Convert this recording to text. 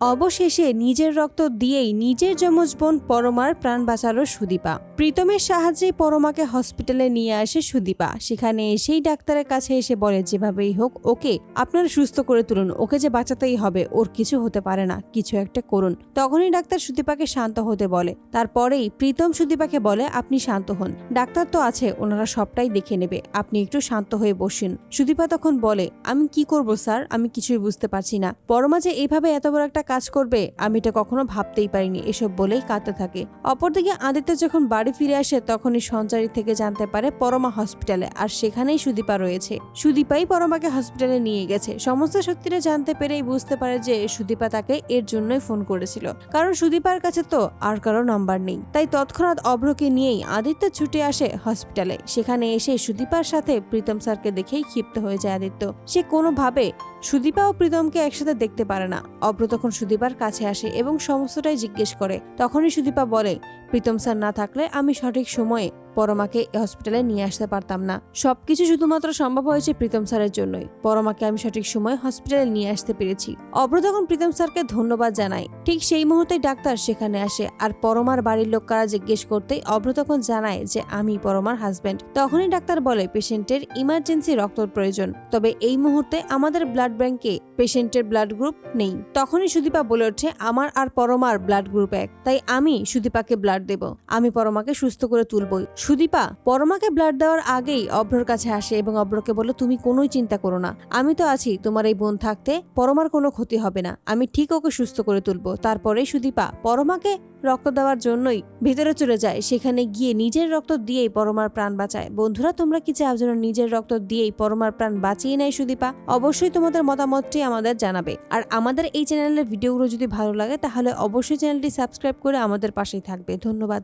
অবশেষে নিজের রক্ত দিয়েই নিজের যমজ বোন পরমার প্রাণ বাঁচালো সুদীপা। প্রীতমের সাহায্যে পরমাকে হসপিটালে নিয়ে আসে সুদীপা। সেখানে এসেই ডাক্তারের কাছে এসে বলে, যেভাবেই হোক, ওকে আপনারা সুস্থ করে তুলুন। ওকে যে বাঁচাতেই হবে, ওর কিছু হতে পারে না। কিছু একটা করুন। তখনই ডাক্তার সুদীপাকে শান্ত হতে বলে। তারপরেই প্রীতম সুদীপাকে বলে, আপনি শান্ত হন। ডাক্তার তো আছে, ওনারা সবটাই দেখে নেবে। আপনি একটু শান্ত হয়ে বসুন। সুদীপা তখন বলে, আমি কি করব, স্যার? আমি কিছুই বুঝতে পারছি না। পরমা যে এইভাবে এত বড় একটা কাজ করবে? আমি এটা কখনো ভাবতেই পারিনি এসব বলেই কাঁদতে থাকে। অপরদিকে আদিত্য যখন বাড়ি ফিরে আসে, তখনই সঞ্চারী থেকে জানতে পারে পরমা হসপিটালে, আর সেখানেই সুদীপা রয়েছে। সুদীপাই পরমাকে হসপিটালে নিয়ে গেছে। সমস্ত সত্যিটা জানতে পেরেই বুঝতে পারে যে সুদীপা তাকে এর জন্যই ফোন করেছিল। কারণ সুদীপার কাছে তো আর কারও নাম্বার নেই। তাই তৎক্ষণাৎ অভ্রকে নিয়েই আদিত্য ছুটে আসে হসপিটালে। সেখানে এসে সুদীপার সাথে প্রীতম স্যারকে দেখেই ক্ষিপ্ত হয়ে যায় আদিত্য। সে কোনোভাবে সুদীপা ও প্রীতমকে একসাথে দেখতে পারে না। অভ্র তখন সুদীপার কাছে আসে এবং সমস্তটাই জিজ্ঞেস করে। তখনই সুদীপা বলে প্রীতম স্যার না থাকলে আমি সঠিক সময়ে পরমাকে হসপিটালে নিয়ে আসতে পারতাম না। সবকিছু শুধুমাত্র সম্ভব হয়েছে প্রীতম স্যারের জন্যই। পরমাকে আমি সঠিক সময়ে হসপিটালে নিয়ে আসতে পেরেছি। অভ্র তখন প্রীতম স্যারকে ধন্যবাদ জানাই। ঠিক সেই মুহূর্তে ডাক্তার সেখানে আসে আর পরমার বাড়ির লোক কারা জিজ্ঞেস করতেই অভ্র তখন জানায় যে আমি পরমার হাজব্যান্ড তখনই ডাক্তার বলে পেশেন্টের ইমার্জেন্সি রক্তর প্রয়োজন। তবে এই মুহূর্তে আমাদের ব্লাড ব্যাংকে পেশেন্টের ব্লাড গ্রুপ নেই। তখনই সুদীপা বলে ওঠে, আমার আর পরমার ব্লাড গ্রুপ এক। তাই আমি সুদীপাকে ব্লাড দেব। আমি পরমাকে সুস্থ করে তুলবই। সুদীপা, পরমাকে ব্লাড দেওয়ার আগেই অভ্রর কাছে আসে এবং অভ্রকে বলে, তুমি কোনোই চিন্তা করো না। আমি তো আছি, তোমার এই বোন থাকতে পরমার কোনো ক্ষতি হবে না। আমি ঠিক ওকে সুস্থ করে তুলবো। তারপরেই সুদীপা, পরমাকে রক্ত দেওয়ার জন্যই ভেতরে চলে যায়। সেখানে গিয়ে নিজের রক্ত দিয়েই পরমার প্রাণ বাঁচায়। বন্ধুরা, তোমরা কি চাও যেন নিজের রক্ত দিয়েই পরমার প্রাণ বাঁচিয়ে নেয় সুদীপা? অবশ্যই তোমাদের মতামতটি আমাদের জানাবে। আর আমাদের এই চ্যানেলের ভিডিওগুলো যদি ভালো লাগে, তাহলে অবশ্যই চ্যানেলটি সাবস্ক্রাইব করে আমাদের পাশেই থাকবে। ধন্যবাদ।